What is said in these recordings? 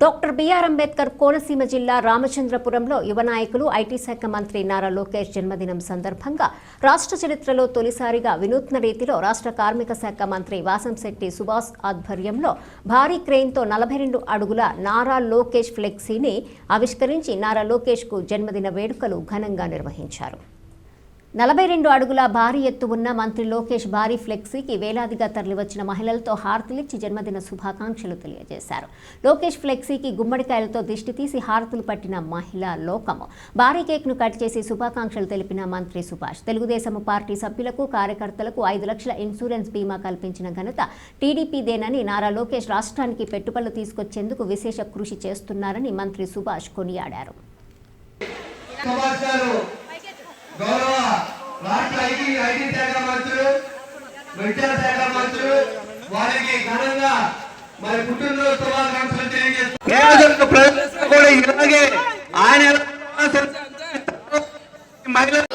Doctor BR Ambedkar Konaseema జిల్లా రామచంద్రపురంలో యువ నాయకులు ఐటీ శాఖ మంత్రి నారా లోకేష్ జన్మదినం సందర్భంగా రాష్ట్ర చరిత్రలో తొలిసారిగా వినూత్న రీతిలో రాష్ట్ర కార్మిక శాఖ మంత్రి వాసంశెట్టి సుభాష్ ఆధ్వర్యంలో భారీ క్రెయిన్తో నలభై రెండు అడుగుల నారా లోకేష్ ఫ్లెక్సీని ఆవిష్కరించి నారా లోకేష్కు జన్మదిన వేడుకలు ఘనంగా నిర్వహించారు. నలభై రెండు అడుగుల భారీ ఎత్తు ఉన్న మంత్రి లోకేష్ భారీ ఫ్లెక్సీకి వేలాదిగా తరలివచ్చిన మహిళలతో హారతులిచ్చి జన్మదిన శుభాకాంక్షలు తెలియజేశారు. లోకేష్ ఫ్లెక్సీకి గుమ్మడికాయలతో దిష్టి తీసి హారతులు పట్టిన మహిళా లోకము భారీ కేక్ను కట్ చేసి శుభాకాంక్షలు తెలిపిన మంత్రి సుభాష్. తెలుగుదేశం పార్టీ సభ్యులకు కార్యకర్తలకు ఐదు లక్షల ఇన్సూరెన్స్ బీమా కల్పించిన ఘనత టీడీపీదేనని నారా లోకేష్ రాష్ట్రానికి పెట్టుబడులు తీసుకొచ్చేందుకు విశేష కృషి చేస్తున్నారని మంత్రి సుభాష్ కొనియాడారు. గౌరవ రాష్ట్ర ఐటీ ఐటీ శాఖ మంత్రులు విద్యాశాఖ మంత్రులు వారికి ఘనంగా మరి పుట్టినరోజు శుభాకాంక్షలు తెలియజేస్తున్నారు ప్రజలు కూడా ఇలాగే ఆయన మహిళలు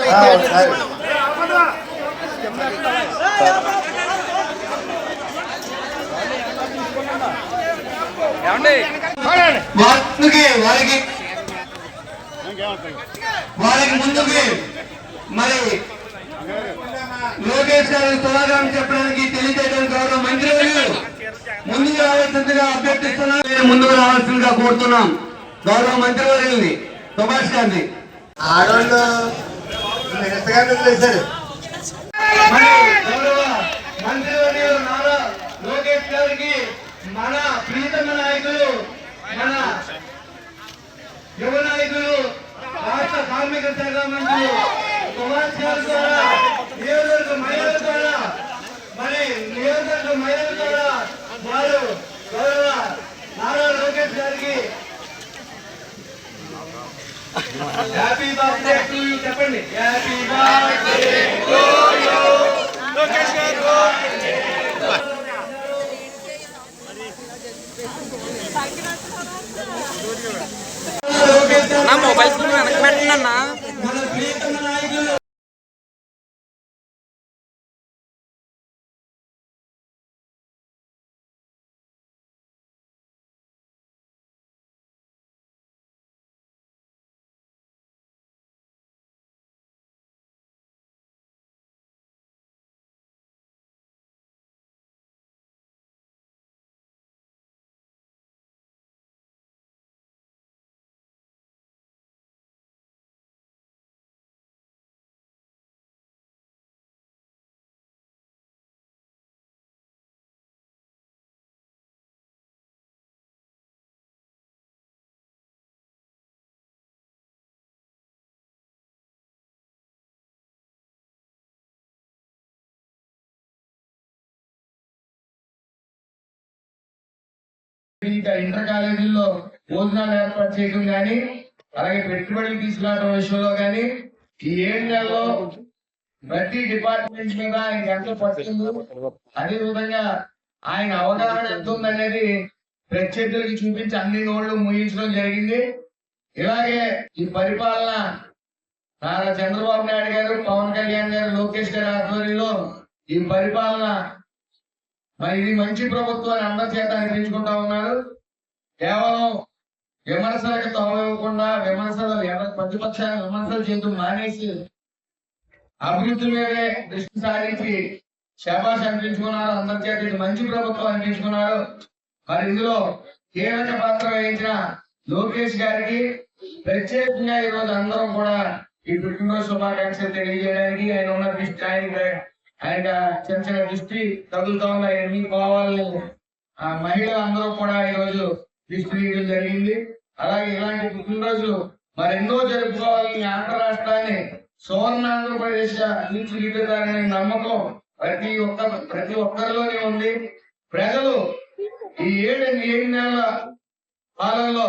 వారికి ముందుకి మరి లోకేష్ గారి శుభాకాంక్షలు చెప్పడానికి తెలియజేయడానికి గౌరవ మంత్రి ముందుకు రావాల్సిందిగా అభ్యర్థిస్తున్నాం. ముందుకు రావాల్సిందిగా కోరుతున్నాం గౌరవ మంత్రి వర్యుల్ని సుభాష్ గారిని. ఆడవాళ్ళు వర్యులు నారా లోకేష్ గారికి మన ప్రీతమ నాయకులు మన యువ నాయకులు రాష్ట్ర కార్మిక శాఖ మంత్రి సుభాష్ గారి ద్వారా నియోజకవర్గ మహిళల ద్వారా మరి నియోజకవర్గ మహిళల ద్వారా వారు గౌరవ నారా లోకేష్ గారికి హ్యాపీ బర్త్డే టు యూ చెప్పండి హ్యాపీ బర్త్డే లోకేష్ ఇంకా ఇంటర్ కాలేజీల్లో భోజనాలు ఏర్పాటు చేయడం కానీ అలాగే పెట్టుబడులు తీసుకురావడం విషయంలో కానీ ఈ ఏడు నెలలో ప్రతి డిపార్ట్మెంట్ మీద ఆయన ఎంత పడుతుంది అదే విధంగా ఆయన అవగాహన ఎంత ఉందనేది ప్రత్యర్థులకి చూపించి అన్ని నోళ్ళు ముగించడం జరిగింది. ఇలాగే ఈ పరిపాలన నారా చంద్రబాబు నాయుడు గారు పవన్ కళ్యాణ్ గారు లోకేష్ గారి ఆధ్వర్యంలో ఈ పరిపాలన మరి ఇది మంచి ప్రభుత్వాన్ని అందరి చేత అనిపించుకుంటా ఉన్నారు. కేవలం విమర్శలకు తోవకుండా విమర్శలు ప్రతిపక్ష విమర్శలు చేయడం మానేసి అభివృద్ధి మీదే దృష్టి సారించి శాబాష్ అనిపించుకున్నారు. అందరి చేత ఇది మంచి ప్రభుత్వం అనిపించుకున్నారు. మరి ఇందులో కీలక పాత్ర వహించిన లోకేష్ గారికి ప్రత్యేకంగా ఈ రోజు అందరం కూడా ఈ పుట్టినరోజు శుభాకాంక్షలు తెలియజేయడానికి ఆయన ఉన్న దృష్టి ఆయన ఆయన చిన్న చిన్న దృష్టి తగులుతా ఉన్నాయి. పోవాలని ఆ మహిళలు అందరూ కూడా ఈ రోజు దృష్టి జరిగింది. అలాగే ఇలాంటి పుట్టినరోజు మరెన్నో జరుపుకోవాలని ఆంధ్ర రాష్ట్రాన్ని సువర్ణ ఆంధ్రప్రదేశ్ తీర్చిదిద్దుతారనే నమ్మకం ప్రతి ఒక్క ప్రతి ఒక్కరిలోనే ఉంది. ప్రజలు ఈ ఏడు ఏడు నెలల పాలనలో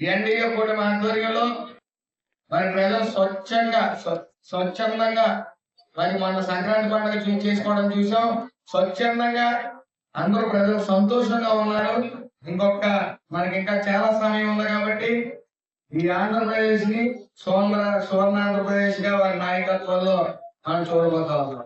ఎన్డీఏ కూటమి ఆధ్వర్యంలో మరి ప్రజలు స్వచ్ఛంగా స్వచ్ఛందంగా మరి మొన్న సంక్రాంతి పండుగ చేసుకోవడం చూసాం. స్వచ్ఛందంగా అందరూ ప్రజలు సంతోషంగా ఉన్నారు. ఇంకొక మనకి ఇంకా చాలా సమయం ఉంది కాబట్టి ఈ ఆంధ్రప్రదేశ్ని సువర్ణ సువర్ణ ఆంధ్రప్రదేశ్గా వారి నాయకత్వంలో మనం చూడబోతా ఉన్నాం.